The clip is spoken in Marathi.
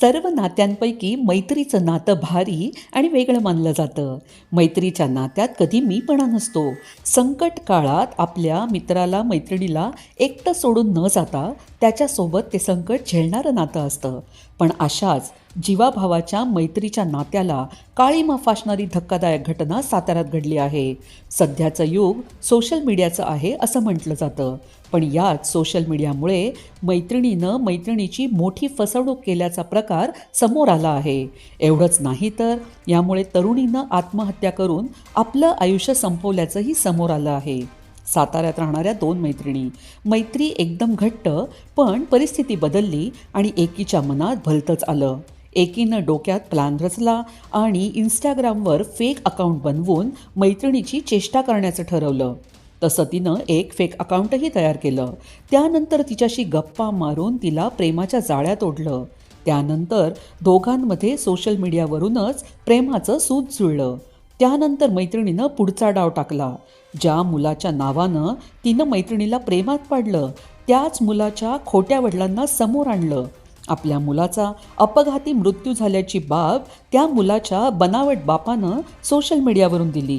सर्व नात्यांपैकी मैत्रीचं नातं भारी आणि वेगळं मानलं जातं. मैत्रीच्या नात्यात कधी मीपणा नसतो. संकट काळात आपल्या मित्राला मैत्रिणीला एकटं सोडून न जाता त्याच्यासोबत ते संकट झेलणारं नातं असतं. पण अशाच जीवाभावाच्या मैत्रीच्या नात्याला काळीमा फासणारी धक्कादायक घटना साताऱ्यात घडली आहे. सध्याचं युग सोशल मीडियाचं आहे असं म्हटलं जातं. पण याच सोशल मीडियामुळे मैत्रिणीनं मैत्रिणीची मोठी फसवणूक केल्याचा प्रकार समोर आला आहे. एवढंच नाही तर यामुळे तरुणीनं आत्महत्या करून आपलं आयुष्य संपवल्याचंही समोर आलं आहे. साताऱ्यात राहणाऱ्या दोन मैत्रिणी. मैत्री एकदम घट्ट पण परिस्थिती बदलली आणि एकीच्या मनात भलतंच आलं. एकीनं डोक्यात प्लान रचला आणि इंस्टाग्रामवर फेक अकाउंट बनवून मैत्रिणीची चेष्टा करण्याचं ठरवलं. तसं तिनं एक फेक अकाउंटही तयार केलं. त्यानंतर तिच्याशी गप्पा मारून तिला प्रेमाच्या जाळ्यात ओढलं त्यानंतर दोघांमध्ये सोशल मीडियावरूनच प्रेमाचं सूत जुळलं. त्यानंतर मैत्रिणीनं पुढचा डाव टाकला. ज्या मुलाच्या नावानं तिनं मैत्रिणीला प्रेमात पाडलं त्याच मुलाच्या खोट्या वडिलांना समोर आणलं. आपल्या मुलाचा अपघाती मृत्यू झाल्याची बाब त्या मुलाच्या बनावट बापानं सोशल मीडियावरून दिली.